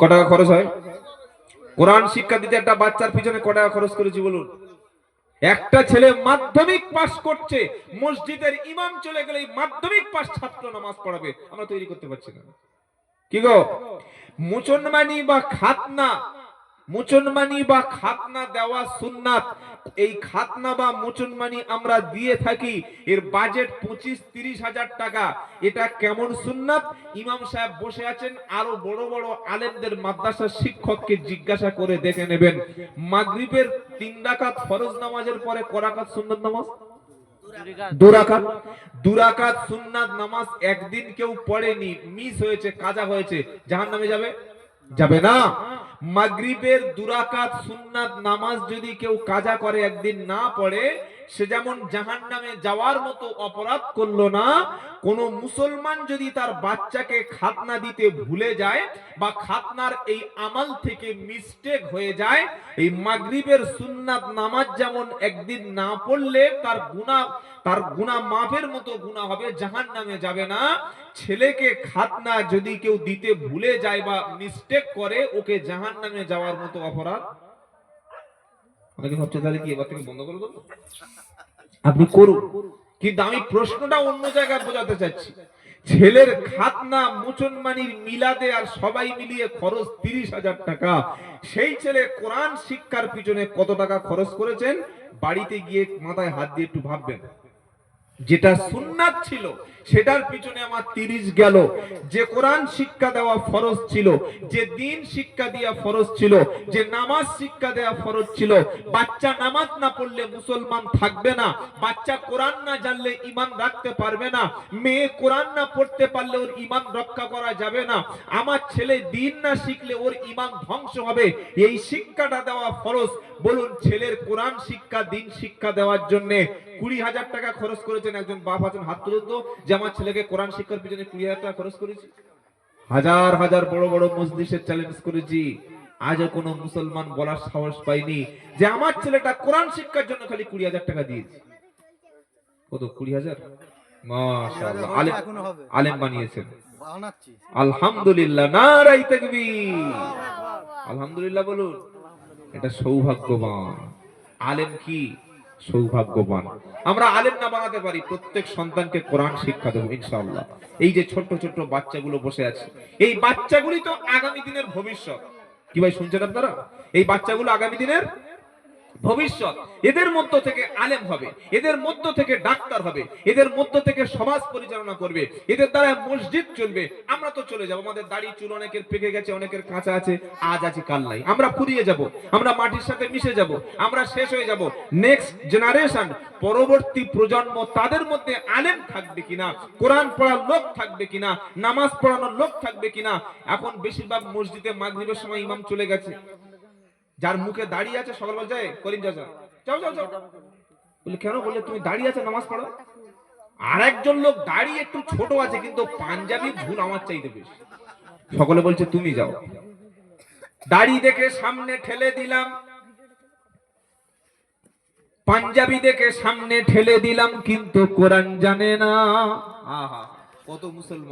ক টাকা খরচ হয়? কোরআন শিক্ষা দিতে একটা বাচ্চার পিছনে ক টাকা খরচ করেছি বলুন। একটা ছেলে মাধ্যমিক পাস করছে, মসজিদের ইমাম চলে গেলে মাধ্যমিক পাস ছাত্র নামাজ পড়াবে, আমরা তৈরি করতে পারছি না। কি গো? মুসলমানি বা খাতনা মুসলমানি বা খাতনা দেওয়া সুন্নাত, এই খাতনা বা মুসলমানি আমরা দিয়ে থাকি, এর বাজেট পঁচিশ তিরিশ হাজার টাকা। এটা কেমন সুন্নাত? ইমাম সাহেব বসে আছেন, আরও বড় বড় আলেমদের মাদ্রাসার শিক্ষককে জিজ্ঞাসা করে দেখে নেবেন। মাগরিবের তিন রাকাত ফরজ নামাজের পরে করাকাত সুন্নাত নামাজ? সুন্নাত নামাজ একদিন কেউ পড়েনি, মিস হয়েছে, কাজা হয়েছে, জাহান্নামে যাবে? যাবে না। মাগরিবের দুরাকাত সুন্নাত নামাজ যদি কেউ কাজা করে একদিন না পড়ে, সে যেমন জাহান্নামে যাওয়ার মতো অপরাধ করল না কোন মুসলমান যদি তার বাচ্চাকে খাতনা দিতে ভুলে যায় বা খাতনার এই আমাল থেকে মিস্টেক হয়ে যায়, এই মাগরিবের সুন্নাত নামাজ যেমন একদিন না পড়লে তার গুনাহ তার গুনাহ মাফের মতো গুনাহ হবে, জাহান্নামে যাবে না। ছেলেকে খাতনা যদি কেউ দিতে ভুলে যায় বা মিস্টেক করে, ওকে জাহান্নামে যাওয়ার মতো অপরাধ। তাহলে আপনি করুন। কিন্তু আমি প্রশ্নটা অন্য জায়গায় বোঝাতে চাচ্ছি। ছেলের খাতনা মুসলমানির মিলাদে আর সবাই মিলিয়ে খরচ তিরিশ হাজার টাকা। সেই ছেলে কোরআন শিক্ষার পিছনে কত টাকা খরচ করেছেন? বাড়িতে গিয়ে মাথায় হাত দিয়ে একটু ভাববেন। যেটা সুন্নাত ছিল, সেটার পিছনে আমার তিরিশ গেল। যে কোরআন শিক্ষা দেওয়া ফরজ ছিল, যে দিন শিক্ষা দেওয়া ফরজ ছিল, যে নামাজ শিক্ষা দেওয়া ফরজ ছিল, বাচ্চা নামাজ না পড়লে মুসলমান থাকবে না, বাচ্চা কোরআন না জানলে ইমান রাখতে পারবে না, মেয়ে কোরআন না পড়তে পারলে ওর ইমান রক্ষা করা যাবে না, আমার ছেলে দিন না শিখলে ওর ইমান ধ্বংস হবে, এই শিক্ষাটা দেওয়া ফরজ। বলুন, ছেলের কোরআন শিক্ষা, দিন শিক্ষা দেওয়ার জন্য কুড়ি হাজার টাকা খরচ করেছেন একজন বাপ আছেন হাত তুলে তো যে আমার ছেলেকে কোরআন শিক্ষার পিছনে কুড়ি হাজার টাকা খরচ করেছি। হাজার হাজার বড় বড় মসজিদের চ্যালেঞ্জ করেছি। আজও কোনো মুসলমান বলার সাহস পাইনি যে আমার ছেলেটা কোরআন শিক্ষার জন্য খালি কুড়ি হাজার টাকা দিয়েছে। কত কুড়ি হাজার? আলেম বানিয়েছেন। আলহামদুলিল্লাহ নারাই তাকবীর। আলহামদুলিল্লাহ বলুন এটা সৌভাগ্যবান। আলেম কি? সৌভাগ্যবান। আমরা আলেম না বানাতে পারি, প্রত্যেক সন্তানকে কোরআন শিক্ষা দেবো, ইনশাআল্লাহ। এই যে ছোট্ট ছোট্ট বাচ্চাগুলো বসে আছে, এই বাচ্চাগুলি তো আগামী দিনের ভবিষ্যৎ। কি ভাই শুনছেন আপনারা? এই বাচ্চাগুলো আগামী দিনের ভবিষ্যৎ। এদের মধ্য থেকে আলেম হবে, এদের মধ্য থেকে ডাক্তার হবে, এদের মধ্য থেকে সমাজ পরিচালনা করবে, এদের দ্বারা মসজিদ চলবে। আমরা তো চলে যাব, আমাদের দাড়ি, চুল অনেকের পেকে গেছে, অনেকের কাঁচা আছে, আজ আছে কাল নাই। আমরা ফুরিয়ে যাব, আমরা মাটির সাথে মিশে যাব, আমরা শেষ হয়ে যাব। নেক্সট জেনারেশন পরবর্তী প্রজন্ম তাদের মধ্যে আলেম থাকবে কিনা, কোরআন পড়ার লোক থাকবে কিনা, নামাজ পড়ানোর লোক থাকবে কিনা, এখন বেশিরভাগ মসজিদে মাগরিবের সময় ইমাম চলে গেছে। যার মুখে দাড়ি আছে সকালবেলা যায়, করিম চাচা। যাও যাও যাও। বলে, কেন বললে তুমি দাঁড়িয়ে আছে, নামাজ পড়ো? আর একজন লোক দাঁড়িয়ে একটু ছোট আছে, কিন্তু পাঞ্জাবি ভুল আমার চাইতে বেশি। সকলে বলছে, তুমি যাও। দাড়ি দেখে সামনে ঠেলে দিলাম। পাঞ্জাবি দেখে সামনে ঠেলে দিলাম, কিন্তু কোরআন জানে না। আহা, কত মুসলমান।